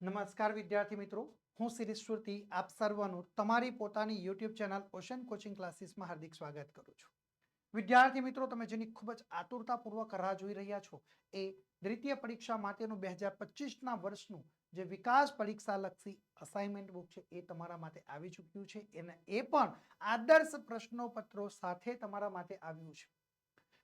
નમસ્કાર વિદ્યાર્થી મિત્રો, હું શિરીષ સુરતી, આપ સર્વનું તમારી પોતાની યુટ્યુબ ચેનલ ઓશન કોચિંગ ક્લાસીસમાં હાર્દિક સ્વાગત કરું છું. વિદ્યાર્થી મિત્રો, તમે જેની ખૂબ જ આતુરતાપૂર્વક રાહ જોઈ રહ્યા છો, એ દ્વિતીય પરીક્ષા માટેનું બે હજાર પચીસના વર્ષનું જે વિકાસ પરીક્ષા લક્ષી અસાઇનમેન્ટ બુક છે, એ તમારા માટે આવી ચૂક્યું છે એને એ પણ આદર્શ પ્રશ્નોપત્રો સાથે તમારા માટે આવ્યું છે.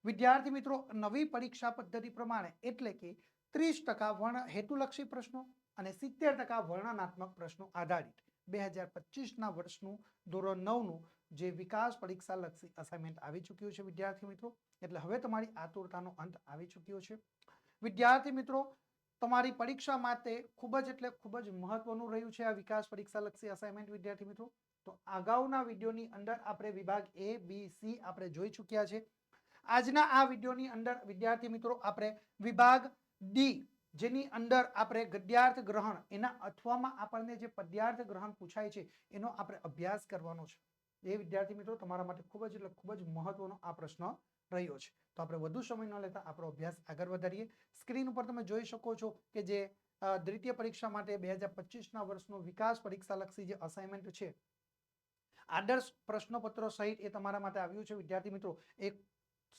વિદ્યાર્થી મિત્રો, નવી પરીક્ષા પદ્ધતિ પ્રમાણે એટલે કે ત્રીસ ટકા વર્ણ હેતુલક્ષી પ્રશ્નો અને સિત્તેર ટકા વર્ણનાત્મક પ્રશ્નો આધારિત. બે હજાર પચીસના વર્ષનું ધોરણ નવનું જે વિકાસ પરીક્ષા લક્ષી અસાઇનમેન્ટ આવી ચૂક્યું છે, વિદ્યાર્થી મિત્રો. એટલે હવે તમારી આતુરતાનો અંત આવી ચૂક્યો છે. વિદ્યાર્થી મિત્રો, તમારી પરીક્ષા માટે ખૂબ જ એટલે ખૂબ જ મહત્વનું રહ્યું છે આ વિકાસ પરીક્ષા લક્ષી અસાઇનમેન્ટ વિદ્યાર્થી મિત્રો. તો અગાઉના વિડીયોની અંદર આપણે વિભાગ એ બી સી આપણે જોઈ ચૂક્યા છે. આજના આ વિડીયોની અંદર વિદ્યાર્થી મિત્રો, આપણે વિભાગ ડી જેની અંદર આપણે ગદ્યાર્થ ગ્રહણ, એના અથવામાં આપણને જે પદ્યાર્થ ગ્રહણ પૂછાય છે, એનો આપણે અભ્યાસ કરવાનો છે. એ વિદ્યાર્થી મિત્રો, તમારા માટે ખૂબ જ એટલે ખૂબ જ મહત્વનો આ પ્રશ્ન રહ્યો છે. તો આપણે વધુ સમય ન લેતા આપણો અભ્યાસ આગળ વધારીએ. સ્ક્રીન ઉપર તમે જોઈ શકો છો કે જે દ્વિતીય પરીક્ષા માટે બે હજાર પચીસના વર્ષનો વિકાસ પરીક્ષા લક્ષી જે અસાઇનમેન્ટ છે, આદર્શ પ્રશ્નપત્રો સહિત એ તમારા માટે આવ્યું છે. વિદ્યાર્થી મિત્રો, એક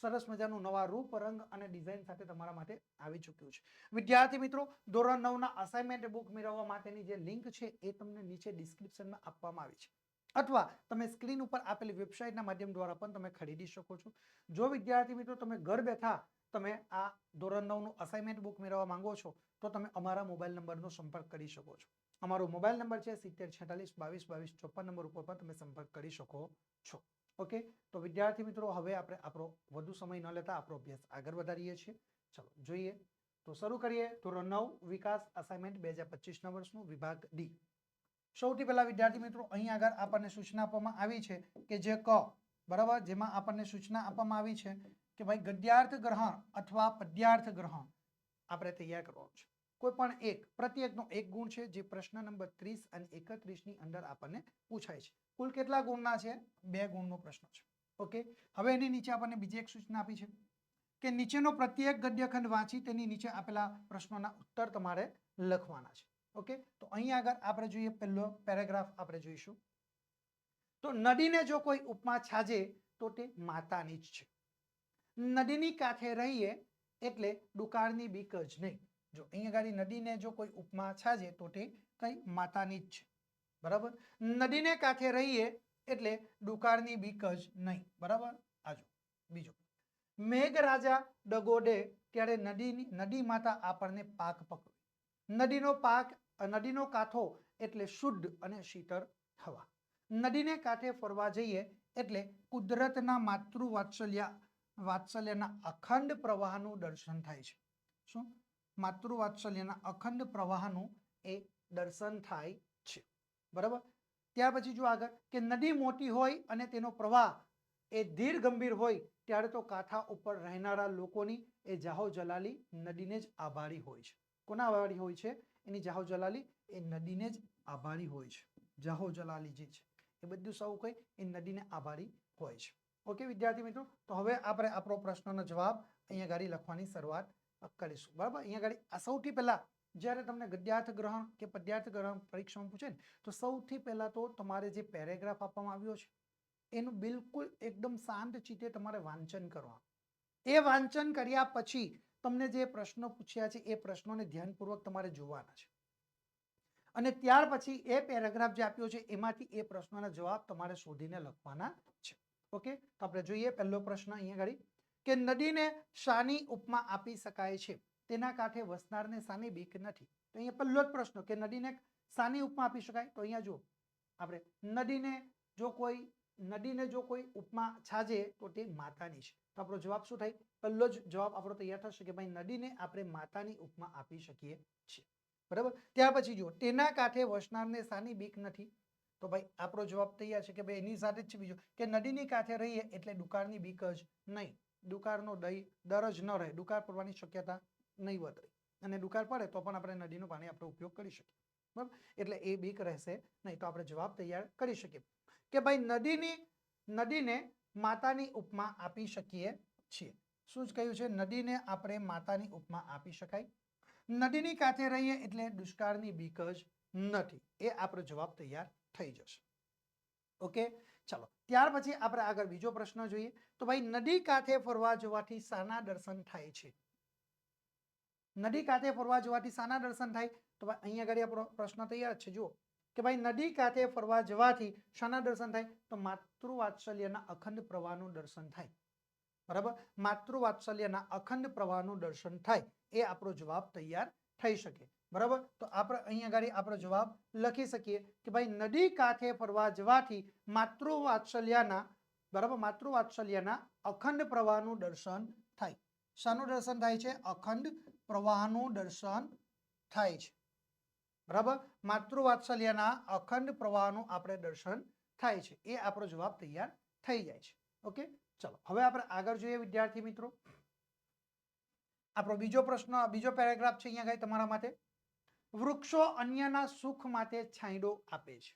સરસ મજાનું નવા રૂપ, રંગ અને ડિઝાઇન સાથે તમારા માટે આવી ચૂક્યું છે. વિદ્યાર્થી મિત્રો, ધોરણ નવના અસાઇનમેન્ટ બુક મેળવવા માટેની જે લિંક છે એ તમને નીચે ડિસ્ક્રિપ્શનમાં આપવામાં આવી છે. અથવા તમે સ્ક્રીન ઉપર આપેલી વેબસાઇટના માધ્યમ દ્વારા પણ તમે ખરીદી શકો છો. જો વિદ્યાર્થી મિત્રો, તમે ઘર બેઠા તમે આ ધોરણ નવનું અસાઇનમેન્ટ બુક મેળવવા માંગો છો, તો તમે અમારા મોબાઈલ નંબરનો સંપર્ક કરી શકો છો. અમારો મોબાઈલ નંબર છે સિત્તેર છેતાલીસ બાવીસ બાવીસ ચોપન નંબર ઉપર પણ તમે સંપર્ક કરી શકો છો. ઓકે? તો વિદ્યાર્થી મિત્રો, હવે આપણે આપણો વધુ સમય ન લેતા આપણો અભ્યાસ આગળ વધારીએ છીએ. ચલો, જોઈએ. તો શરૂ કરીએ. ધોરણ નવ, વિકાસ અસાઇનમેન્ટ બે હજાર પચીસના વર્ષનું વિભાગ ડી સૌથી પહેલા વિદ્યાર્થી મિત્રો, અહીં આગળ આપણને સૂચના આપવામાં આવી છે કે જે ક, બરાબર? જેમાં આપણને સૂચના આપવામાં આવી છે કે ભાઈ, ગદ્યાર્થ ગ્રહણ અથવા પદ્યાર્થ ગ્રહણ આપણે તૈયાર કરવાનું છે. કોઈ પણ એક, પ્રત્યેકનો એક ગુણ છે જે પ્રશ્ન નંબર ત્રીસ અને એકત્રીસની અંદર આપણને પૂછાય છે. કુલ કેટલા ગુણના છે? બે ગુણનો પ્રશ્ન છે. ઓકે? હવે એની નીચે આપણને બીજી એક સૂચના આપી છે કે નીચેનો પ્રત્યેક ગદ્યખંડ વાંચી તેની નીચે આપેલા પ્રશ્નોના ઉત્તર તમારે લખવાના છે. ઓકે? તો અહીં આગળ આપણે જોઈએ પહેલો પેરેગ્રાફ આપણે જોઈશું. તો નદીને જો કોઈ ઉપમા છાજે તો તે માતાની જ છે. નદીની કાંઠે રહીએ એટલે દુકાળની બીક જ નહીં. જો અહીં ગાડી નદીને જો કોઈ ઉપમા છાજે તો તે કઈ માતાની જ છે. બરાબર? નદીને કાંઠે રહીએ એટલે દુકાળની બીક જ નહીં. બરાબર? આજો બીજો. મેઘરાજા ડગોડે ત્યારે નદીની, નદી માતા આપણને પાક પકવે નદીનો પાક, નદીનો કાંઠો એટલે શુદ્ધ અને શીતળ હવા. નદીને કાંઠે ફરવા જઈએ એટલે કુદરતના માતૃ વાત્સલ્ય વાત્સલ્યના અખંડ પ્રવાહનું દર્શન થાય છે. શું? માતૃ વાત્સલ્યના અખંડ પ્રવાહનું એ દર્શન થાય છે. બરાબર? ત્યાર પછી જો આગળ, કે નદી મોટી હોય અને તેનો પ્રવાહ એ ધીર ગંભીર હોય, ત્યારે તો કાંઠા ઉપર રહેનારા લોકોની એ જાહો જલાલી નદીને જ આભારી હોય છે. કોના આભારી હોય છે? એની જાહો જલાલી એ નદીને જ આભારી હોય છે. જાહો જલાલી જે છે, એ બધું સૌ કઈ એ નદીને આભારી હોય છે. ઓકે, વિદ્યાર્થી મિત્રો, તો હવે આપણે આપણો પ્રશ્નનો જવાબ અહીંયા ગાડી લખવાની શરૂઆત કરીશું બરાબર? અહીંયા આગળ સૌથી પહેલા જ્યારે તમને ગદ્યાર્થ ગ્રહણ કે પદ્યાર્થ ગ્રહણ પરીક્ષામાં પૂછે ને, તો સૌથી પહેલા તો તમારે જે પેરેગ્રાફ આપવામાં આવ્યો છે, એનું બિલકુલ એકદમ શાંત ચિત્તે તમારે વાંચન કરવાનું. એ વાંચન કર્યા પછી તમને જે પ્રશ્નો પૂછ્યા છે, એ પ્રશ્નોને ધ્યાનપૂર્વક તમારે જોવાના છે. અને ત્યાર પછી એ પેરેગ્રાફ જે આપ્યો છે, એમાંથી એ પ્રશ્નોના જવાબ તમારે શોધીને લખવાના છે. ઓકે? તો આપણે જોઈએ, પહેલો પ્રશ્ન અહીંયા આગળ. કે નદીને શાની ઉપમા આપી શકાય છે. તેના કાંઠે વસનારને શાની બીક નથી. તો અહીંયા પહેલો જ પ્રશ્ન, કે નદીને શાની ઉપમા આપી શકાય? તો અહીંયા જો આપણે નદીને જો કોઈ, નદીને જો કોઈ ઉપમા છાજે તો તે માતાની છે. તો આપણો જવાબ શું થાય? પહેલો જ જવાબ આપણો તૈયાર થશે કે ભાઈ નદીને આપણે માતાની ઉપમા આપી શકીએ છીએ. બરાબર? ત્યાર પછી જુઓ, તેના કાંઠે વસનારને શાની બીક નથી. તો ભાઈ આપણો જવાબ તૈયાર છે કે ભાઈ એની સાથે જ છે બીજો. કે નદીની કાંઠે રહીએ એટલે દુકાળની બીક જ નહીં. દુકાળનો દઈ દર જ ન રહે. દુકાળ પડવાની શક્યતા નહીં વધે. અને દુકાળ પડે તો પણ આપણે નદીનું પાણી આપણે ઉપયોગ કરી શકીએ. બરાબર? એટલે એ બીક રહેશે નહીં. તો આપણે જવાબ તૈયાર કરી શકીએ. કે ભાઈ, નદીની, નદીને માતાની ઉપમા આપી શકીએ છીએ. શું જ કહ્યું છે? નદીને આપણે માતાની ઉપમા આપી શકાય? નદીની કાંઠે રહીએ એટલે દુષ્કાળની બીક જ નથી. એ આપણો જવાબ તૈયાર થઈ જશે. ઓકે? ચલો, ત્યાર પછી આપણે આગળ બીજો પ્રશ્ન જોઈએ. તો ભાઈ, નદી કાંઠે ફરવા જવાથી સાના દર્શન થાય છે? નદી કાંઠે ફરવા જવાથી સાના દર્શન થાય? તો ભાઈ અહીંયા આગળ આપણો પ્રશ્ન તૈયાર છે. જુઓ, કે ભાઈ, નદી કાંઠે ફરવા જવાથી શાના દર્શન થાય? તો માતૃવાત્સલ્યના અખંડ પ્રવાહનું દર્શન થાય. બરાબર? માતૃવાત્સલ્યના અખંડ પ્રવાહનું દર્શન થાય. એ આપણો જવાબ તૈયાર થઈ શકે. બરાબર? તો આપણે અહીંયા આગળ આપણો જવાબ લખી શકીએ કે ભાઈ નદી કાંઠે ફરવા જવાથી માતૃવાત્સલ્યના, બરાબર? માતૃવાત્સલ્યના અખંડ પ્રવાહનું દર્શન થાય. શાનું દર્શન થાય છે? અખંડ પ્રવાહનું દર્શન થાય છે. બરાબર? માતૃવાત્સલ્યના અખંડ પ્રવાહનું આપણે દર્શન થાય છે. એ આપણો જવાબ તૈયાર થઈ જાય છે. ઓકે? ચલો, હવે આપણે આગળ જોઈએ વિદ્યાર્થી મિત્રો. આપણો બીજો પ્રશ્ન, બીજો પેરેગ્રાફ છે અહીંયા તમારા માટે. વૃક્ષો અન્યના સુખ માટે છાંયડો આપે છે.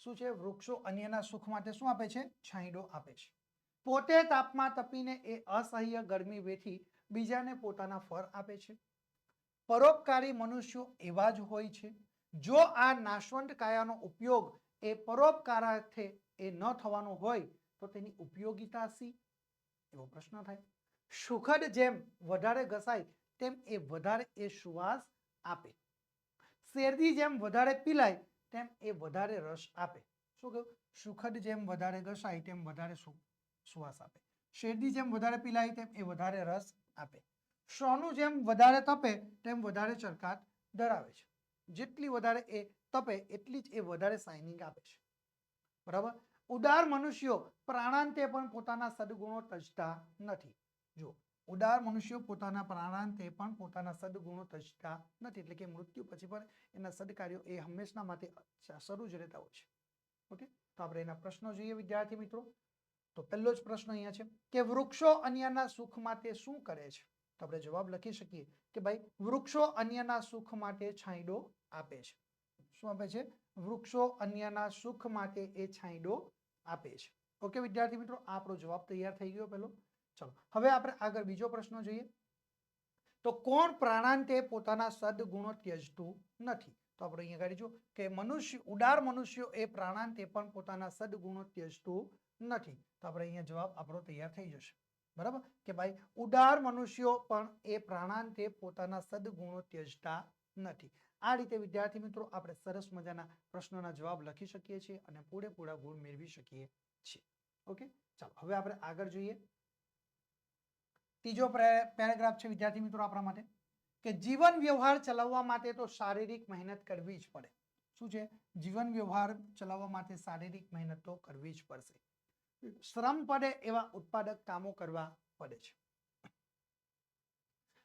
શું છે? વૃક્ષો અન્યના સુખ માટે શું આપે છે? છાંયડો આપે છે. પોતે તાપમાં તપીને એ અસહ્ય ગરમી વેઠી બીજાને પોતાના ફળ આપે છે. પરોપકારી મનુષ્યો એવા જ હોય છે. જો આ નાશવંત કાયાનો ઉપયોગ એ પરોપકારાર્થે એ ન થવાનો હોય તો તેની ઉપયોગિતા શી? એવો પ્રશ્ન થાય. સુખદ જેમ વધારે ઘસાય, તેમ એ વધારે એ સુવાસ આપે. શેરદી જેમ વધારે પીલાય, તેમ એ વધારે રસ આપે. શું કહ્યું? સુખદ જેમ વધારે ઘસાય તેમ વધારે શ્વાસ આપે. શેરદી જેમ વધારે પીલાય, તેમ એ વધારે રસ આપે. સોનું જેમ વધારે તપે, તેમ વધારે ચરકાટ ધરાવે છે. જેટલી વધારે એ તપે, એટલી જ એ વધારે શાઇનિંગ આપે છે. બરાબર? ઉદાર મનુષ્યો પ્રાણાંતે પણ પોતાના સદગુણો તજતા નથી. જો ઉદાર મનુષ્યો પોતાના પ્રાણાંતે પણ પોતાના સદગુણો તજતા નથી. એટલે કે મૃત્યુ પછી પણ એના સદકાર્યો એ હંમેશના માટે શરૂ જ રહેતા હોય છે. ઓકે? તો આપણે એના પ્રશ્નો જોઈએ વિદ્યાર્થી મિત્રો. તો પહેલો જ પ્રશ્ન અહીંયા છે કે વૃક્ષો અન્યના સુખ માટે શું કરે છે? તો આપણે જવાબ લખી શકીએ કે ભાઈ વૃક્ષો અન્યના સુખ માટે છાંયડો આપે છે. શું આપે છે? વૃક્ષો અન્યના સુખ માટે એ છાંયડો આપે છે. ઓકે વિદ્યાર્થી મિત્રો, આપણો જવાબ તૈયાર થઈ ગયો પેલો ચલો, હવે આપણે આગળ બીજો પ્રશ્ન જોઈએ. તો કોણ પ્રાણાંતે પોતાના સદગુણો ત્યજતું નથી? તો આપણે અહીંયા આગળ કે મનુષ્ય, ઉડાર મનુષ્યો એ પ્રાણાંતે પણ પોતાના સદગુણો ત્યજતું નથી. તો આપણે અહીંયા જવાબ આપણો તૈયાર થઈ જશે. બરાબર? કે ભાઈ ઉદાર મનુષ્યો પણ એ પ્રાણાંતે પોતાના સદગુણો ત્યજતા નથી. આ રીતે, વિદ્યાર્થી મિત્રો, આપણે સરસ મજાના પ્રશ્નોના જવાબ લખી શકીએ છીએ અને પૂરેપૂરા ગુણ મેળવી શકીએ છીએ. ઓકે? ચાલો, હવે આપણે આગળ જોઈએ. ત્રીજો પેરેગ્રાફ છે વિદ્યાર્થી મિત્રો આપણા માટે, કે જીવન વ્યવહાર ચલાવવા માટે તો શારીરિક મહેનત કરવી જ પડે. શું છે? જીવન વ્યવહાર ચલાવવા માટે શારીરિક મહેનત તો કરવી જ પડશે. શ્રમ પડે એવા ઉત્પાદક કામો કરવા પડે છે.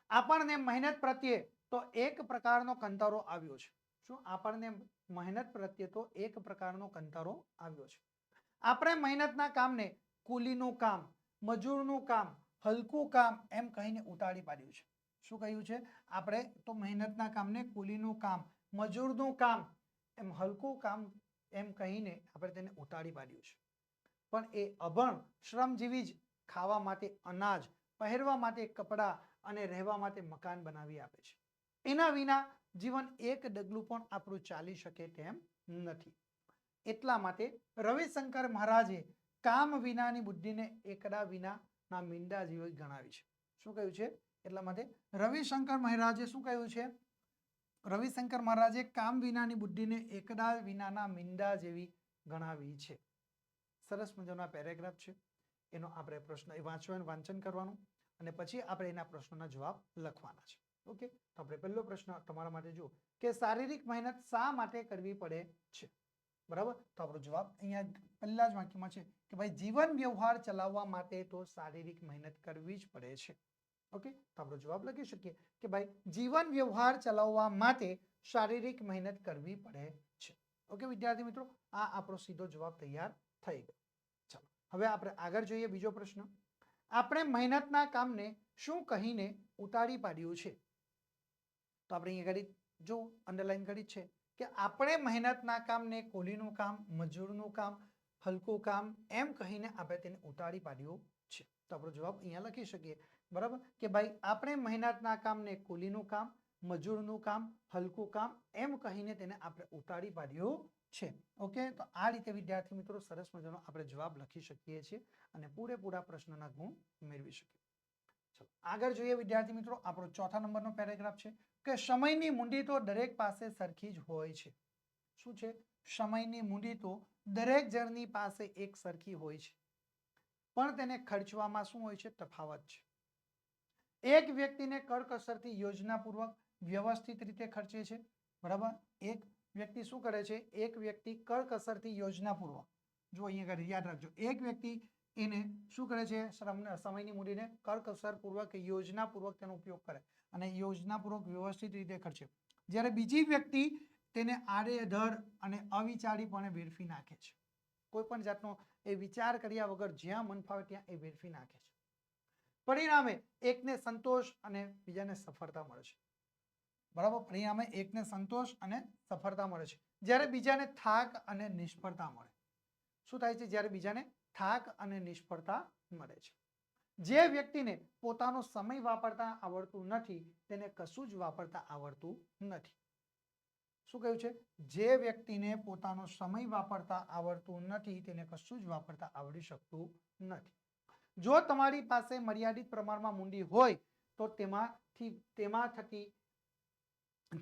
આપણને મહેનત પ્રત્યે તો એક પ્રકારનો કંટારો આવ્યો છે. શું? આપણને મહેનત પ્રત્યે તો એક પ્રકારનો કંટારો આવ્યો છે. આપણે મહેનતના કામને કુલીનું કામ, મજૂરનું કામ હલકું કામ એમ કહીને ઉતારી પાડ્યું છે. શું કહ્યું છે? આપણે તો મહેનતના કામને કુલીનું કામ, મજૂરનું કામ એમ હલકું કામ એમ કહીને આપણે તેને ઉતારી પાડ્યું છે. પણ એ અભણ, શ્રમજીવી જ ખાવા માટે અનાજ, પહેરવા માટે કપડાં અને રહેવા માટે મકાન બનાવી આપે છે. એના વિના જીવન એક ડગલું પણ આપણું ચાલી શકે તેમ નથી. એટલા માટે રવિશંકર મહારાજે કામ વિનાની બુદ્ધિને એકડા વિનાના મીંડા જેવી ગણાવી છે. શું કહ્યું છે? એટલા માટે રવિશંકર મહારાજે શું કહ્યું છે? રવિશંકર મહારાજે કામ વિનાની બુદ્ધિને એકડા વિનાના મીંડા જેવી ગણાવી છે. સરસ મજાનો પેરેગ્રાફ છે. એનો આપણે પ્રશ્ન એ વાંચવાનું વાંચન કરવાનું અને પછી આપણે એના પ્રશ્નોના જવાબ લખવાના છે. ઓકે? તો આપણે પહેલો પ્રશ્ન તમારા માટે જુઓ કે શારીરિક મહેનત શા માટે કરવી પડે છે? બરાબર? તો આપણો જવાબ અહીંયા પહેલા જ વાક્યમાં છે. કે ભાઈ જીવન વ્યવહાર ચલાવવા માટે તો શારીરિક મહેનત કરવી જ પડે છે. ઓકે તો આપણો જવાબ લખી શકીએ કે ભાઈ જીવન વ્યવહાર ચલાવવા માટે શારીરિક મહેનત કરવી પડે છે. ઓકે વિદ્યાર્થી મિત્રો? આ આપણો સીધો જવાબ તૈયાર થઈ ગયો. ચાલો, હવે આપણે આગળ જોઈએ બીજો પ્રશ્ન. આપણે મહેનતના કામને શું કહીને ઉતારી પાડ્યું છે? તો આપણે અહીંયા ઘડી જો અંડરલાઈન કરી છે કે આપણે મહેનતના કામને કોલીનું કામ, મજૂરનું કામ હલકું કામ એમ કહીને આપણે તેને ઉતારી પાડ્યું છે. તો આપણો જવાબ અહીંયા લખી શકીએ. બરાબર? કે ભાઈ, આપણે મહેનતના કામને કુલીનું કામ, મજૂરનું કામ, હલકું કામ એમ કહીને તેને આપણે ઉતારી પાડ્યું છે. ઓકે? તો આ રીતે, વિદ્યાર્થી મિત્રો, સરસ મજાનો આપણે જવાબ લખી શકીએ છીએ અને પૂરેપૂરા પ્રશ્નના ગુણ મેળવી શકીએ. ચલો, આગળ જોઈએ વિદ્યાર્થી મિત્રો, આપણો ચોથા નંબરનો પેરેગ્રાફ છે. કે સમયની મૂંડી તો દરેક પાસે સરખી જ હોય છે. શું છે? સમયની મૂંડી તો દરેક જણની પાસે એક સરખી હોય છે. પણ તેને ખર્ચવામાં શું હોય છે? તફાવત છે. એક વ્યક્તિને કરકસરથી યોજનાપૂર્વક વ્યવસ્થિત રીતે ખર્ચે છે, બરાબર? એક વ્યક્તિ શું કરે છે? એક વ્યક્તિ કરકસરથી યોજનાપૂર્વક, જો અહીંયા આગળ યાદ રાખજો, એક વ્યક્તિ એને શું કરે છે? સમયની મૂડીને કરકસરપૂર્વક, યોજનાપૂર્વક તેનો ઉપયોગ કરે અને યોજનાપૂર્વક વ્યવસ્થિત રીતે ખર્ચે. જ્યારે બીજી વ્યક્તિ તેને આડેધડ અને અવિચારીપણે વેડફી નાખે છે. કોઈ પણ જાતનો એ વિચાર કર્યા વગર જ્યાં મન ફાવે ત્યાં એ વેડફી નાખે છે. પરિણામે એકને સંતોષ અને બીજાને સફળતા મળે છે. બરાબર? પરિણામે એકને સંતોષ અને સફળતા મળે છે. જ્યારે બીજાને થાક અને નિષ્ફળતા મળે. શું થાય છે? જ્યારે બીજાને થાક અને નિષ્ફળતા મળે છે. જે વ્યક્તિને પોતાનો સમય વાપરતા આવડતું નથી, તેને કશું જ વાપરતા આવડતું નથી. શું કહ્યું છે? જે વ્યક્તિને પોતાનો સમય વાપરતા આવડતું નથી, તેને કશું જ વાપરતા આવડી શકતું નથી. જો તમારી પાસે મર્યાદિત પ્રમાણમાં મૂંડી હોય, તો તેમાંથી, તેમાં થતી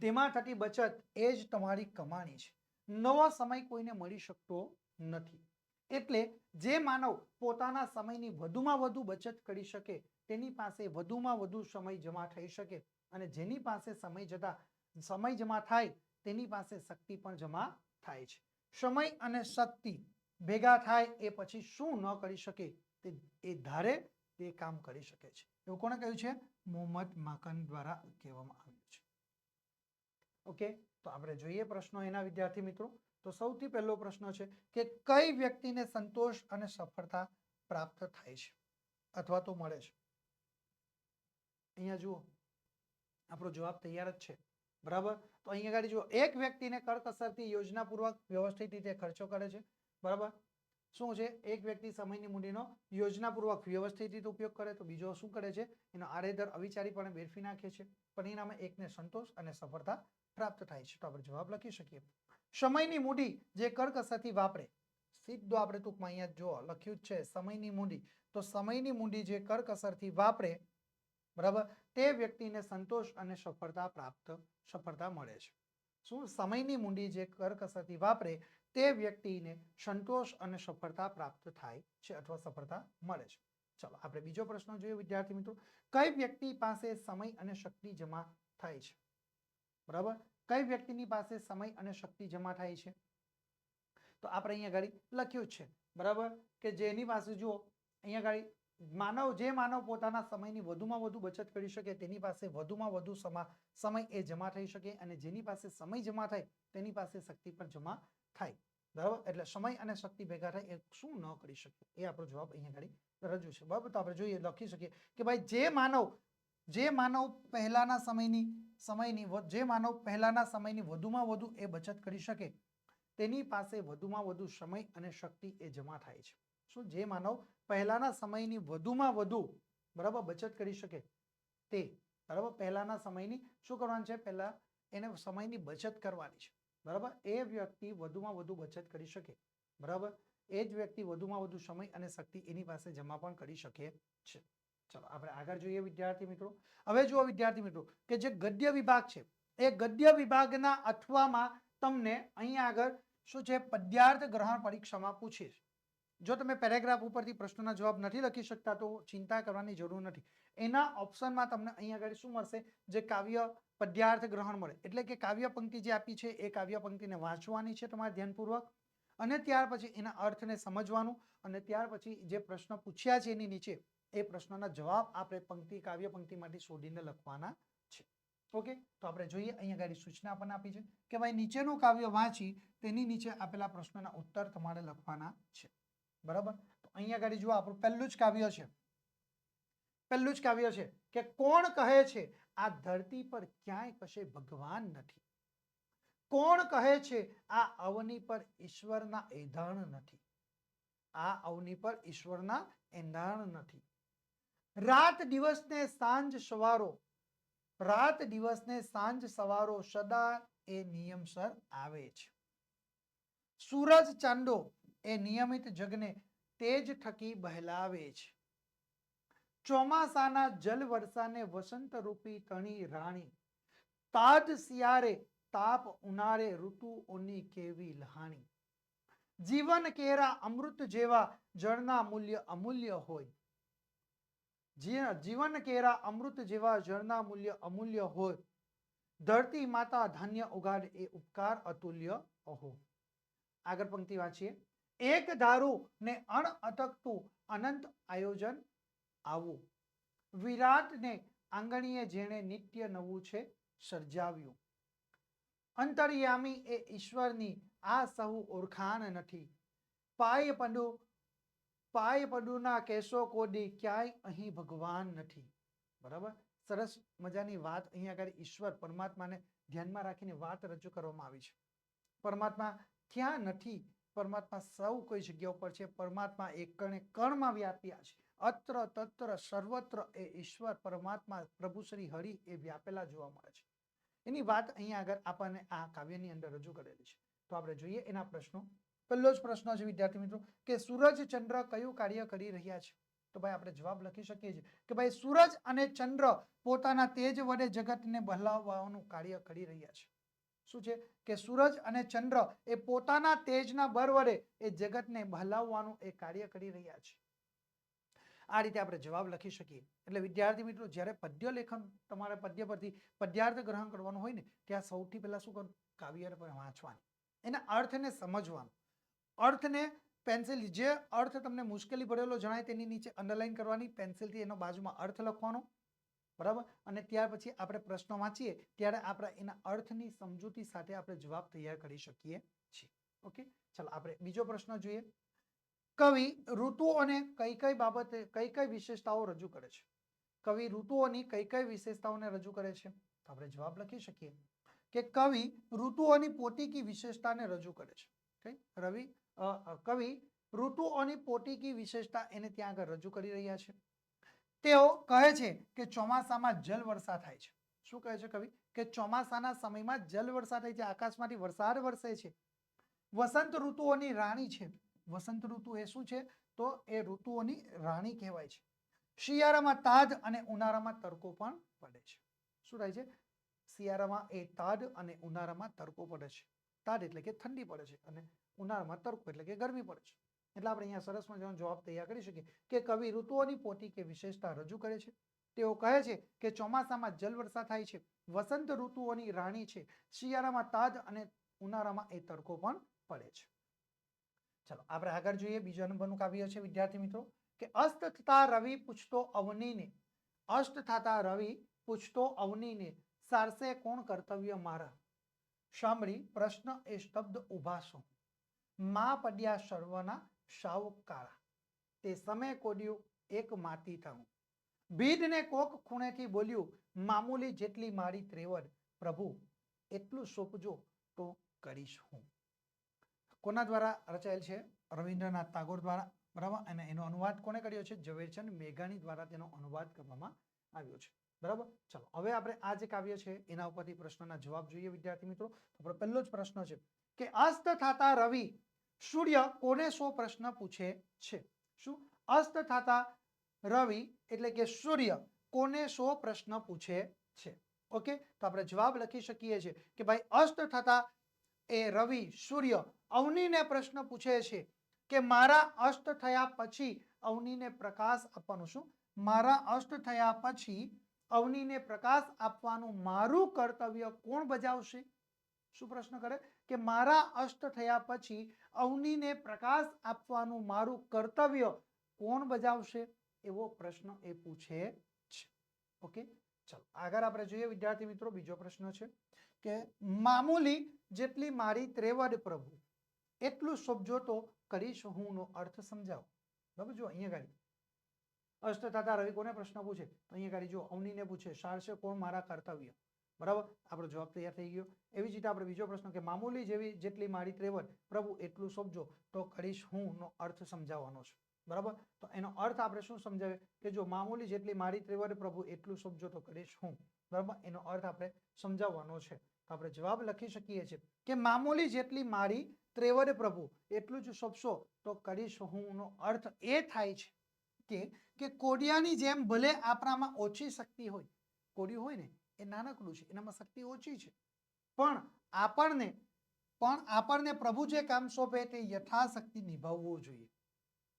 તેમાં થતી બચત એ જ તમારી કમાણી છે. નવો સમય કોઈને મળી શકતો નથી. એટલે જે માનવ પોતાના સમયની વધુમાં વધુ બચત કરી શકે, તેની પાસે વધુમાં વધુ સમય જમા થઈ શકે અને જેની પાસે સમય જતા, સમય જમા થાય તેની પાસે શક્તિ પણ જમા થાય છે. સમય અને શક્તિ ભેગા થાય એ પછી શું ન કરી શકે તે, એ ધારે તે કામ કરી શકે છે. એવું કોણે કહ્યું છે? મોહમ્મદ માકન દ્વારા કહેવામાં આવ્યું છે. ઓકે, તો આપણે જોઈએ પ્રશ્નો એના વિદ્યાર્થી મિત્રો. તો સૌથી પહેલો પ્રશ્ન છે કે કઈ વ્યક્તિને સંતોષ અને સફળતા પ્રાપ્ત થાય છે? અથવા તો મળે છે? અહીંયા જુઓ, આપણો જવાબ તૈયાર જ છે. બરાબર? તો અહીંયા આગળ જો એક વ્યક્તિને કરકસરથી યોજનાપૂર્વક વ્યવસ્થિત રીતે ખર્ચો કરે છે, બરાબર? શું છે? એક વ્યક્તિ સમયની મૂડીનો યોજનાપૂર્વક વ્યવસ્થિત રીતે ઉપયોગ કરે, તો બીજો શું કરે છે? એનો આરેધર અવિચારીપણે બેરફી નાખે છે. પરિણામે એકને સંતોષ અને સફળતા પ્રાપ્ત થાય છે. તો આપણે જવાબ લખી શકીએ. સમયની મૂડી જે કરકસરથી વાપરે, સીધો આપણે ટૂંકમાં અહીંયા જો લખ્યું જ છે, સમયની મૂડી. તો સમયની મૂડી જે કરકસરથી વાપરે બરાબર? તે વ્યક્તિને સંતોષ અને સફળતા પ્રાપ્ત, સફળતા મળે છે. શું સમયની મૂડી જે કરકસરથી વાપરે, તે વ્યક્તિને સંતોષ અને સફળતા પ્રાપ્ત થાય છે અથવા સફળતા મળે છે. ચલો, આપણે બીજો પ્રશ્ન જોઈએ વિદ્યાર્થી મિત્રો. કઈ વ્યક્તિ પાસે સમય અને શક્તિ જમા થાય છે? બરાબર? કઈ વ્યક્તિની પાસે સમય અને શક્તિ જમા થાય છે? તો આપણે અહીંયા ગાડી લખ્યું છે. બરાબર? કે જેની પાસે જુઓ, અહીંયા ગાડી માનવ જે માનવ પોતાના સમયની વધુમાં વધુ બચત કરી શકે, તેની પાસે વધુમાં વધુ સમા, સમય એ જમા થઈ શકે અને જેની પાસે સમય જમા થાય, તેની પાસે શક્તિ પણ જમા થાય. બરાબર? એટલે સમય અને શક્તિ ભેગા થાય, એ શું ન કરી શકે એ આપણો જવાબ અહીંયા ગાડી રજૂ છે. બરાબર? તો આપણે જોઈએ, લખી શકીએ કે ભાઈ, જે માનવ જે માનવ પહેલાના સમયની સમયની જે માનવ પહેલાના સમયની વધુમાં વધુ એ બચત કરી શકે, તેની પાસે વધુમાં વધુ સમય અને શક્તિ એ જમા થાય છે. શું જે માનવ પહેલાના સમયની વધુમાં વધુ, બરાબર, બચત કરી શકે? તે, બરાબર, પહેલાના સમયની શું કરવાનું છે? પહેલા એને સમયની બચત કરવાની છે, બરાબર? એ વ્યક્તિ વધુમાં વધુ બચત કરી શકે, બરાબર? એ જ વ્યક્તિ વધુમાં વધુ સમય અને શક્તિ એની પાસે જમા પણ કરી શકે છે. ચલો, આપણે આગળ જોઈએ વિદ્યાર્થી મિત્રો. હવે જુઓ વિદ્યાર્થી મિત્રો, કે જે ગદ્ય વિભાગ છે, એ ગદ્ય વિભાગના અથવામાં તમને અહીંયા આગળ શું છે? પદ્યાર્થ ગ્રહણ પરીક્ષામાં પૂછે છે. જો તમે પેરેગ્રાફ ઉપરથી પ્રશ્નનો જવાબ નથી લખી શકતા, તો ચિંતા કરવાની જરૂર નથી. એના ઓપ્શનમાં તમને અહીંયા આગળ શું મળશે? જે કાવ્ય પદ્યાર્થ ગ્રહણ મળે. એટલે કે કાવ્ય પંક્તિ જે આપી છે, એ કાવ્ય પંક્તિને વાંચવાની છે તમારે ધ્યાનપૂર્વક. અને ત્યાર પછી એના અર્થને સમજવાનું. અને ત્યાર પછી જે પ્રશ્ન પૂછ્યા છે એની નીચે, એ પ્રશ્નના જવાબ આપણે પંક્તિ, કાવ્ય પંક્તિમાંથી શોધીને લખવાના છે. ઓકે? તો આપણે જોઈએ અહીંયા આગળ સૂચના પણ આપી છે કે ભાઈ નીચેનું કાવ્ય વાંચી, તેની નીચે આપેલા પ્રશ્નના ઉત્તર તમારે લખવાના છે. બરાબર? તો અહીંયા આગળ જુઓ, આપણું પહેલું જ કાવ્ય છે. પહેલું જ કાવ્ય છે કે કોણ કહે છે, આ ધરતી પર ક્યાંય કશે ભગવાન નથી. કોણ કહે છે, આ અવની પર ઈશ્વરના એંધાણ નથી. આ અવની પર ઈશ્વરના એંધાણ નથી. રાત દિવસને સાંજ સવારો, રાત દિવસને સાંજ સવારો સદા એ નિયમસર આવે છે. સૂરજ ચાંદો એ નિયમિત જગને તેજ થકી બહેલાવે છે. ચોમાસાના જલ વર્ષાને વસંત રૂપી તણી રાણી. તાજ શિયારે તાપ ઉનાળે ઋતુઓની કેવી લહાણી. જીવન કેરા અમૃત જેવા જળના મૂલ્ય અમૂલ્ય હોય. જીવન કેરા અમૃત જેવા જળના મૂલ્ય અમૂલ્ય હોય. ધરતી માતા ધાન્ય ઉગાડ એ ઉપકાર અતુલ્ય અહો. આગળ પંક્તિ વાંચીએ. એક ધારું ને અણ અટકતું અનંત આયોજન આવું. વિરાટને આંગણીએ જેણે નિત્ય નવું છે સર્જાવ્યું. અંતર્યામી એ ઈશ્વરની આ સહુ ઓળખાણ નથી. પાય પડુ, પાય પડુના કેશો કોડી ક્યાંય અહીં ભગવાન નથી. બરાબર? સરસ મજાની વાત અહીંયા આગળ ઈશ્વર પરમાત્માને ધ્યાનમાં રાખીને વાત રજૂ કરવામાં આવી છે. પરમાત્મા ક્યાં નથી પરમાત્મા સૌ કોઈ જગ્યા ઉપર છે. પરમાત્મા એકણે કણે કણમાં વ્યાપ્યા છે. અત્ર તત્ર સર્વત્ર એ ઈશ્વર પરમાત્મા પ્રભુ શ્રી હરિ એ વ્યાપેલા જોવા મળે છે. એની વાત અહીંયા આગળ આપણને આ કાવ્યની અંદર રજૂ કરેલી છે. તો આપણે જોઈએ એના પ્રશ્નો. પહેલો જ પ્રશ્ન છે વિદ્યાર્થી મિત્રો, કે સૂરજ ચંદ્ર કયું કાર્ય કરી રહ્યા છે? તો ભાઈ આપણે જવાબ લખી શકીએ છીએ કે ભાઈ સૂરજ અને ચંદ્ર પોતાના તેજ વડે જગતને બહલાવવાનું કાર્ય કરી રહ્યા છે. શું છે? કે સૂરજ અને ચંદ્ર એ પોતાના તેજના બર વડે એ જગતને બહલાવવાનું એ કાર્ય કરી રહ્યા છે. આ રીતે આપણે જવાબ લખી શકીએ. એટલે વિદ્યાર્થી મિત્રો, જ્યારે પદ્ય લેખન તમારે પદ્ય પરથી પદ્યાર્થ ગ્રહણ કરવાનું હોય ને, ત્યાં સૌથી પહેલા શું કરવું કાવ્ય વાંચવાનું. એના અર્થને સમજવાનું. અર્થને પેન્સિલ જે અર્થ તમને મુશ્કેલી પડેલો જણાય તેની નીચે અંડરલાઈન કરવાની પેન્સિલથી એનો બાજુમાં અર્થ લખવાનો. બરાબર? અને ત્યાર પછી આપણે પ્રશ્નો વાંચીએ, ત્યારે આપણે એના અર્થની સમજૂતી સાથે આપણે જવાબ તૈયાર કરી શકીએ છીએ. ઓકે? ચાલો, આપણે બીજો પ્રશ્ન જોઈએ. કવિ ઋતુઓને કઈ કઈ બાબતે, કઈ કઈ વિશેષતાઓ રજૂ કરે છે? કવિ ઋતુઓની કઈ કઈ વિશેષતાઓને રજૂ કરે છે? તો આપણે જવાબ લખી શકીએ. કે કવિ ઋતુઓની પોતીકી વિશેષતાને રજૂ કરે છે. કઈ રવિ કવિ ઋતુઓની પોતીકી વિશેષતા એને ત્યાં આગળ રજૂ કરી રહ્યા છે. તેઓ કહે છે કે ચોમાસામાં જલવર્ષા થાય છે. શું કહે છે કવિ? કે ચોમાસાના સમયમાં જલવર્ષા થાય છે. આકાશમાંથી વરસાદ વરસે છે. વસંત ઋતુઓની રાણી છે. વસંત ઋતુ એ શું છે? તો એ ઋતુઓની રાણી કહેવાય છે. શિયાળામાં તાજ અને ઉનાળામાં તડકો પણ પડે છે. શું થાય છે? શિયાળામાં એ તાજ અને ઉનાળામાં તડકો પડે છે. તાજ એટલે કે ઠંડી પડે છે અને ઉનાળામાં તડકો એટલે કે ગરમી પડે છે. એટલે આપણે અહીંયા સરસ મજાનો જવાબ તૈયાર કરી શકીએ કે કવિ ઋતુઓની પોતી કે વિશેષતા રજૂ કરે છે. તેઓ કહે છે કે ચોમાસામાં જલવર્ષા થાય છે, વસંત ઋતુઓની રાણી છે, શિયાળામાં તાજ અને ઉનાળામાં એ તડકો પણ પડે છે. ચલો, આપણે આગળ જોઈએ બીજા નંબરનું કાવ્ય છે, વિદ્યાર્થી મિત્રો, કે અસ્ત થતા રવિ પૂછતો અવનીને અસ્ત થતા રવિ પૂછતો અવનીને સારસે કોણ કર્તવ્ય મારા? સાંભળી, પ્રશ્ન એ સ્તબ્ધ ઊભા શું મા પડ્યા સર્વના સાવ કાળા. તે સમય કોડ્યું એક માતી થયું ભીડને કોક ખૂણેથી બોલ્યું, મામૂલી જેટલી મારી ત્રેવડ, પ્રભુ, એટલું સોંપજો તો કરીશ હું. કોના દ્વારા રચાયેલ છે? રવિન્દ્રનાથ ટાગોર દ્વારા. બરાબર? અને એનો અનુવાદ કોને કર્યો છે? ઝવેરચંદ મેઘાણી દ્વારા તેનો અનુવાદ કરવામાં આવ્યો છે. બરાબર? ચલો, હવે આપણે આ જે કાવ્ય છે, એના ઉપરથી પ્રશ્નના જવાબ જોઈએ, વિદ્યાર્થી મિત્રો. પહેલો જ પ્રશ્ન છે કે, અસ્ત થતા રવિ સૂર્ય કોને સો પ્રશ્ન પૂછે છે? શું? અસ્ત થતા રવિ એટલે કે સૂર્ય કોને સો પ્રશ્ન પૂછે છે? ઓકે? તો આપણે જવાબ લખી શકીએ છીએ કે ભાઈ અસ્ત થતા એ રવિ, સૂર્ય અવનીને પ્રશ્ન પૂછે છે કે મારા અસ્ત થયા પછી અવનીને પ્રકાશ આપવાનું શું? મારા અસ્ત થયા પછી અવનીને પ્રકાશ આપવાનું મારું કર્તવ્ય કોણ બજાવશે? શું પ્રશ્ન કરે? કે મારા અસ્ત થયા પછી અવનીને પ્રકાશ આપવાનું મારું કર્તવ્ય કોણ બજાવશે એવો પ્રશ્ન એ પૂછે છે. ઓકે, ચલો, આગળ આપણે જોઈએ, વિદ્યાર્થી મિત્રો, બીજો પ્રશ્ન છે કે મામૂલી જેટલી મારી ત્રેવડ પ્રભુ, એટલું સમજો તો કરીશ હું અર્થ સમજાવો. બરાબર, જો અહીંયા ગાડી અષ્ટ રવિ કોને પ્રશ્ન પૂછે? અહીંયા ગાડી, જો અવનીને પૂછે સારશે કોણ મારા કર્તવ્ય? બરાબર? આપણો જવાબ તૈયાર થઈ ગયો. એવી જ રીતે આપણે બીજો પ્રશ્ન કે મામૂલી જેવી જેટલી મારી ત્રેવર પ્રભુ એટલું સમજો, તો કરીશ હું, નો અર્થ સમજાવવાનો છે. બરાબર? તો એનો અર્થ આપણે શું સમજાવે કે જો મામૂલી જેટલી મારી ત્રેવરે પ્રભુ એટલું સમજો, તો કરીશ હું. બરાબર? એનો અર્થ આપણે સમજાવવાનો છે. તો આપણે જવાબ લખી શકીએ છીએ કે મામૂલી જેટલી મારી ત્રેવરે પ્રભુ એટલું જ સોંપશો, તો કરીશ હું, નો અર્થ એ થાય છે કે કે કોડિયાની જેમ ભલે આપણામાં ઓછી શક્તિ હોય, કોડિયું હોય ને એ નાનકડું છે, એનામાં શક્તિ ઓછી છે. પણ આપણને પણ આપણને પ્રભુ જે કામ સોંપે તે યથાશક્તિ નિભાવવું જોઈએ.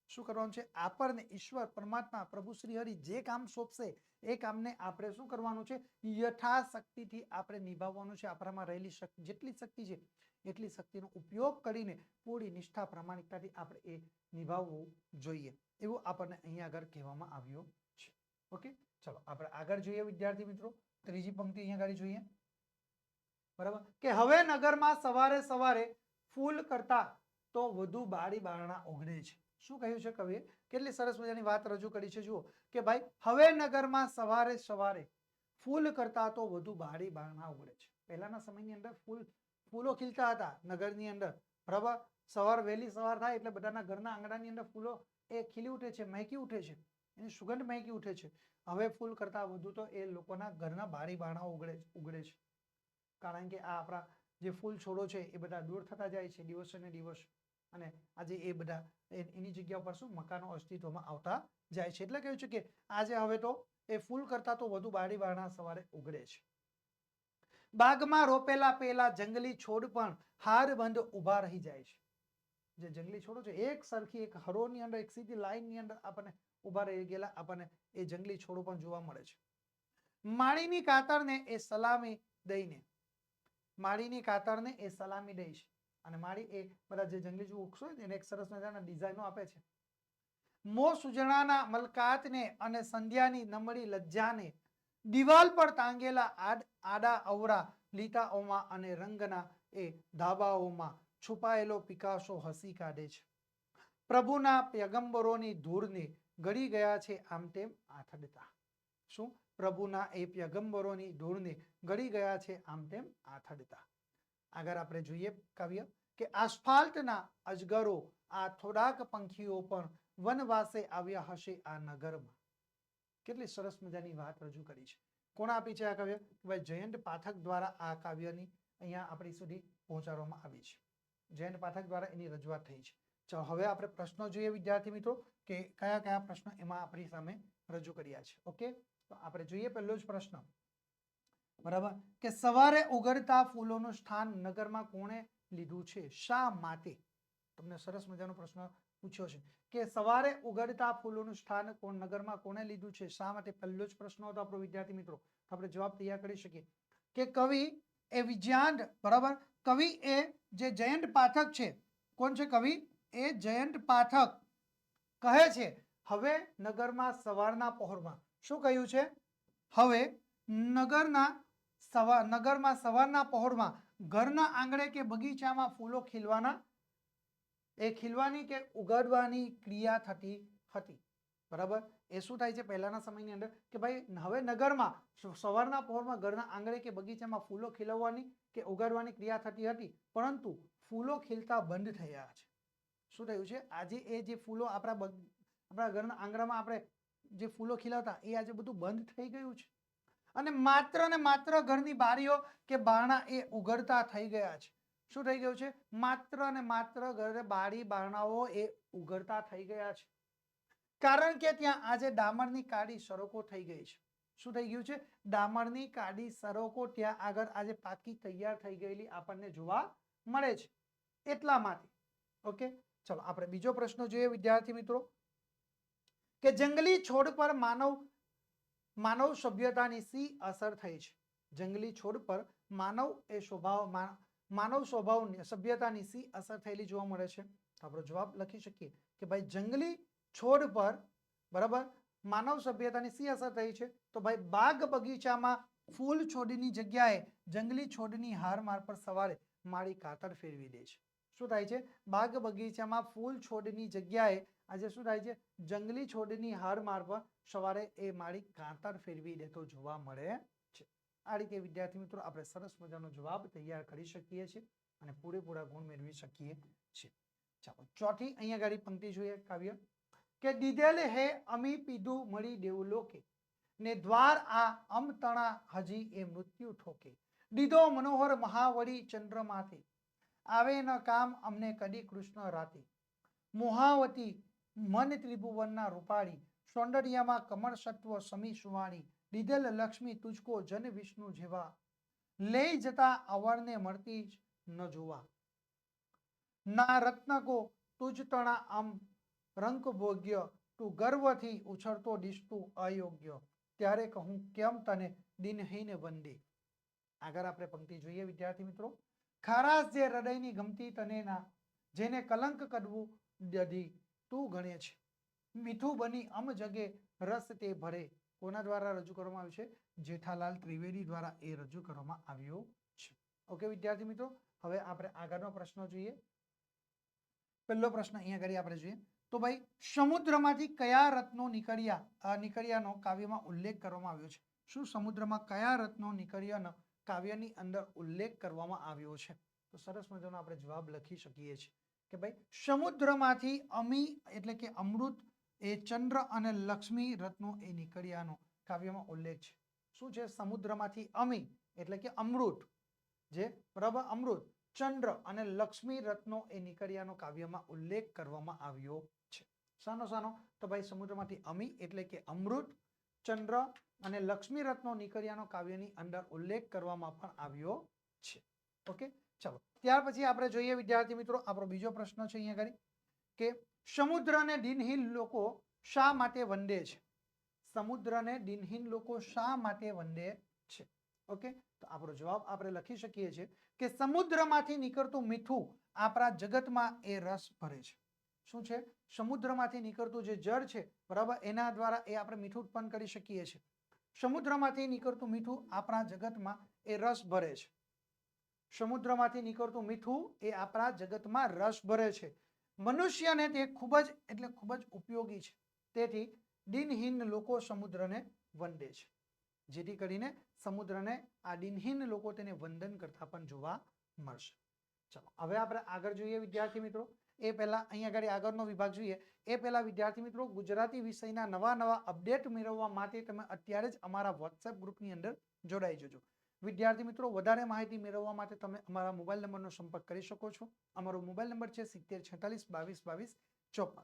શું કરવાનું છે? આપણને ઈશ્વર, પરમાત્મા, પ્રભુ, શ્રી હરિ જે કામ સોંપશે, એ કામને આપણે શું કરવાનું છે? યથાશક્તિથી આપણે નિભાવવાનું છે. આપણામાં રહેલી શક્તિ, જેટલી શક્તિ છે, એટલી શક્તિનો ઉપયોગ કરીને પૂરી નિષ્ઠા, પ્રામાણિકતાથી આપણે એ નિભાવવું જોઈએ. એવું આપણને અહીંયા આગળ કહેવામાં આવ્યું છે. ઓકે? ચલો, આપણે આગળ જોઈએ વિદ્યાર્થી મિત્રો. ત્રીજી પંક્તિ અહીંયા ગાડી જોઈએ. બરાબર? કે હવે નગરમાં સવારે સવારે ફૂલ કરતા તો વધુ બારી બારણા ઓગળે છે. શું કહ્યું છે કવિએ? કેટલી સરસ મજાની વાત રજૂ કરી છે, જુઓ. કે ભાઈ, હવે નગરમાં સવારે સવારે ફૂલ કરતા તો વધુ બાળી બારણા ઉગડે છે. પહેલાના સમયની અંદર ફૂલ, ફૂલો ખીલતા હતા નગરની અંદર. બરાબર? સવાર વહેલી સવાર થાય એટલે બધાના ઘરના આંગણાની અંદર ફૂલો એ ખીલી ઉઠે છે, મહેકી ઉઠે છે. એની સુગંધ મહેકી ઉઠે છે. હવે ફૂલ કરતા વધુ તો એ લોકોના ઘરના બારી બારણા ઉગડે ઉગડે છે. કારણ કે આ આપણા જે ફૂલ છોડો છે એ બધા દૂર થતા જાય છે દિવસે ને દિવસ. અને આજે એ બધા એની જગ્યા પર શું મકાનો અસ્તિત્વમાં આવતા જાય છે. એટલે કહ્યું છે કે આજે હવે તો એ ફૂલ કરતા તો વધુ બારી બારણા સવારે ઉગડે છે. બાગમાં રોપેલા પેલા જંગલી છોડ પણ હારબંધ ઊભા રહી જાય છે. જે જંગલી છોડો છે, એક સરખી એક હરોની અંદર, એક સીધી લાઈનની અંદર આપણને ઊભા રહી ગયેલા આપણને એ જંગલી છોડો પણ જોવા મળે છે. માળીની કાતરને એ સલામી દઈને, માળીની કાતરને એ સલામી દે છે. અને માળી એ બધા જે જંગલી વૃક્ષો હોય એને એક સરસ મજાના ડિઝાઇનો આપે છે. મો સુજણાના મલકાતને અને સંધ્યાની નમળી લજ્જાને દિવાલ પર તાંગેલા આડ, આડા અવરા લીટાઓમાં અને રંગના એ ધાબાઓમાં છુપાયેલો પિકાસો હસી કાઢે છે. પ્રભુના પેગંબરોની ધૂળને ગળી ગયા છે આમ તેમ આથડતા. શું? પ્રભુના એ પ્યગંબરોની ધૂળને ગળી ગયા છે આમ તેમ આથડતા. આગળ આપણે જોઈએ કાવ્ય કે આસ્ફાલ્ટના અજગરો આ થોડાક પંખીઓ પણ વનવાસે આવ્યા હશે આ નગરમાં. કેટલી સરસ મજાની વાત રજૂ કરી છે. કોણ આપી છે આ કાવ્ય? ભાઈ જયંત પાઠક દ્વારા આ કાવ્યની અહીંયા આપણી સુધી પહોંચાડવામાં આવી છે. જયંત પાઠક દ્વારા એની રજૂઆત થઈ છે. ચાલો, હવે આપણે પ્રશ્નો જોઈએ વિદ્યાર્થી મિત્રો, કે કયા કયા પ્રશ્નો એમાં આપણી સામે રજૂ કર્યા છે, ઓકે? તો આપણે જોઈએ પહેલો જ પ્રશ્ન. બરાબર? કે સવારે ઉગડતા ફૂલોનું સ્થાન નગરમાં કોણે લીધું છે? શા માટે? તમને સરસ મજાનો પ્રશ્ન પૂછ્યો છે. કે સવારે ઉગડતા ફૂલોનું સ્થાન કોણ નગરમાં કોણે લીધું છે? શા માટે? પહેલો જ પ્રશ્ન હતો આપણો વિદ્યાર્થી મિત્રો. આપણે જવાબ તૈયાર કરી શકીએ. કે કવિ એ વિજ્ઞાન બરાબર? કવિ એ જે જયંત પાઠક છે, કોણ છે કવિ? એ જયંત પાઠક કહે છે, હવે નગરમાં સવારના પહોરમાં. શું કહ્યું છે? હવે નગરના સવા, નગરમાં સવારના પહોરમાં ઘરના આંગણે કે બગીચામાં ફૂલો ખીલવાના? એ ખીલવાની કે ઉગાડવાની ક્રિયા થતી હતી. બરાબર? એ શું થાય છે પહેલાના સમયની અંદર? કે ભાઈ, હવે નગરમાં સવારના પહોરમાં ઘરના આંગણે કે બગીચામાં ફૂલો ખીલવવાની કે ઉગાડવાની ક્રિયા થતી હતી, પરંતુ ફૂલો ખીલતા બંધ થયા છે. શું થયું છે? આજે એ જે ફૂલો આપણા આપણા ઘરના આંગણામાં આપણે જે ફૂલો ખીલાવતા, એ આજે બધું બંધ થઈ ગયું છે. અને માત્ર ને માત્ર ઘરની બારીઓ કે બારણા એ ઉઘડતા થઈ ગયા છે. શું થઈ ગયું છે? માત્ર ને માત્ર ઘરે બારી, બારણાઓ એ ઉઘડતા થઈ ગયા છે. કારણ કે ત્યાં આજે ડામરની કાળી સરોકો થઈ ગઈ છે. શું થઈ ગયું છે? ડામરની કાડી સરોકો ત્યાં આગળ આજે પાકી તૈયાર થઈ ગયેલી આપણને જોવા મળે છે. એટલા માટે, ઓકે? ચલો, આપણે બીજો પ્રશ્ન જોઈએ વિદ્યાર્થી મિત્રો, કે જંગલી છોડ પર માનવ માનવ સભ્યતાની સી અસર થઈ છે? જંગલી છોડ પર માનવ એ સ્વભાવ માનવ સ્વભાવની, સભ્યતાની સી અસર થયેલી જોવા મળે છે. આપણો જવાબ લખી શકીએ કે ભાઈ જંગલી છોડ પર, બરાબર, માનવ સભ્યતાની સી અસર થઈ છે. તો ભાઈ બાગ બગીચામાં ફૂલ છોડની જગ્યાએ જંગલી છોડની હારમાર પર સવારે માળી કાતર ફેરવી દે છે. શું થાય છે? બાગ બગીચામાં ફૂલ છોડની જગ્યાએ આજે શું થાય છે? જંગલી છોડની હારમાર પર સવારે એ માળી કાંતર ફેરવી દેતો જોવા મળે છે. આ રીતે વિદ્યાર્થી મિત્રો આપણે સરસ મજાનો જવાબ તૈયાર કરી શકીએ છીએ અને પૂરેપૂરા ગુણ મેળવી શકીએ છીએ. ચાલો, ચોથી અહીંયા ગાડી પંક્તિ જોઈએ, કાવ્ય. કે દીધેલ હે અમી પીધું મળી દેવું લોકે, ને દ્વાર આ અમતણા હજી એ મૃત્યુ ઠોકે. દીધો મનોહર મહાવળી ચંદ્રમાથી આવે ન કામ અમને કદી કૃષ્ણ રાતે. મોહાવતી મન ત્રિભુવનના રૂપાળી સૌંદર્યમાં કમળ સત્વ સમી સુવાણી, લીધેલ લક્ષ્મી તુજકો જન વિષ્ણુ જેવા. લઈ જતા અવરને મળતી જ ન જોવા. ના રત્નકો તુજ તણા આમ રંક ભોગ્ય તું ગર્વથી ઉછળતો દિશતું અયોગ્ય. ત્યારે કહું, કેમ તને દિનહીન વંદે? આગળ આપણે પંક્તિ જોઈએ, વિદ્યાર્થી મિત્રો. ખારાશ જે હૃદયની ગમતી તને ના જેને કલંક કરવું દધી, તું ગણે છે. મીઠું બની અમ જગે, રસ તે ભરે. કોના દ્વારા રજૂ કરવામાં આવ્યું છે? જેઠાલાલ ત્રિવેદી દ્વારા એ રજૂ કરવામાં આવ્યો છે. ઓકે, વિદ્યાર્થી મિત્રો, હવે આપણે આગળનો પ્રશ્ન જોઈએ. પહેલો પ્રશ્ન અહીંયા કરી આપણે જોઈએ. તો ભાઈ, સમુદ્રમાંથી કયા રત્નો નીકળ્યા? નીકળ્યાનો કાવ્યમાં ઉલ્લેખ કરવામાં આવ્યો છે. શું સમુદ્રમાં કયા રત્નો નીકળ્યાનો કાવ્યની અંદર ઉલ્લેખ કરવામાં આવ્યો છે. તો સરસ મજાનો આપણે જવાબ લખી શકીએ છીએ કે ભાઈ, સમુદ્રમાંથી અમી એટલે કે અમૃત એ ચંદ્ર અને લક્ષ્મી રત્નો એ નીકળ્યાનો કાવ્યમાં ઉલ્લેખ છે. શું છે? સમુદ્રમાંથી અમી એટલે કે અમૃત. જે પ્રભ અમૃત, ચંદ્ર અને લક્ષ્મી રત્નો એ નીકળ્યાનો કાવ્યમાં ઉલ્લેખ કરવામાં આવ્યો છે. સાનો સાનો, તો ભાઈ, સમુદ્રમાંથી અમી એટલે કે અમૃત, ચંદ્ર અને લક્ષ્મી રત્નો નીકળ્યાનો કાવ્યની અંદર ઉલ્લેખ કરવામાં પણ આવ્યો છે. ઓકે? ચલો. ત્યાર પછી આપણે જોઈએ, વિદ્યાર્થી મિત્રો, આપણો બીજો પ્રશ્ન છે અહીંયા આગળ. કે સમુદ્રને દિનહીન લોકો શા માટે વંદે છે? સમુદ્રને દિનહીન લોકો શા માટે વંદે છે? ઓકે? તો આપણો જવાબ આપણે લખી શકીએ છીએ કે સમુદ્રમાંથી નીકળતું મીઠું આપણા જગતમાં એ રસ ભરે છે. શું છે? સમુદ્રમાંથી નીકળતું જે જળ છે, બરાબર? એના દ્વારા એ આપણે મીઠું ઉત્પન્ન કરી શકીએ છીએ. સમુદ્રમાંથી નીકળતું મીઠું આપણા જગતમાં એ રસ ભરે છે. સમુદ્રમાંથી નીકળતું મીઠું એ આપણા જગતમાં રસ ભરે છે. મનુષ્યને તે ખૂબ જ, એટલે ખૂબ જ ઉપયોગી છે. તેથી દિનહીન લોકો સમુદ્રને વંદે છે. જેથી કરીને સમુદ્રને આ દિનહીન લોકો તેને વંદન કરતા પણ જોવા મળશે. ચલો, હવે આપણે આગળ જોઈએ વિદ્યાર્થી મિત્રો. એ પહેલા અહીંયા આગળ આગળનો વિભાગ જોઈએ. એ પહેલા વિદ્યાર્થી મિત્રો ગુજરાતી વિષયના નવા નવા અપડેટ મેળવવા માટે તમે અત્યારે જ અમારા વોટ્સએપ ગ્રુપની અંદર જોડાઈ જજો. વિદ્યાર્થી મિત્રો, વધારે માહિતી મેળવવા માટે તમે અમારા મોબાઈલ નંબરનો સંપર્ક કરી શકો છો. અમારો મોબાઈલ નંબર છે સિત્તેર છેતાલીસ બાવીસ બાવીસ ચોપન.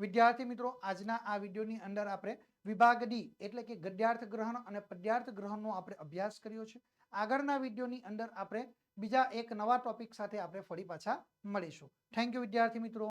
વિદ્યાર્થી મિત્રો, આજના આ વિડીયોની અંદર આપણે વિભાગ ડી એટલે કે ગદ્યાર્થ ગ્રહણ અને પદ્યાર્થ ગ્રહણનો આપણે અભ્યાસ કર્યો છે. આગળના વિડીયોની અંદર આપણે બીજા એક નવા ટોપિક સાથે આપણે ફરી પાછા મળીશું. થેન્ક યુ વિદ્યાર્થી મિત્રો.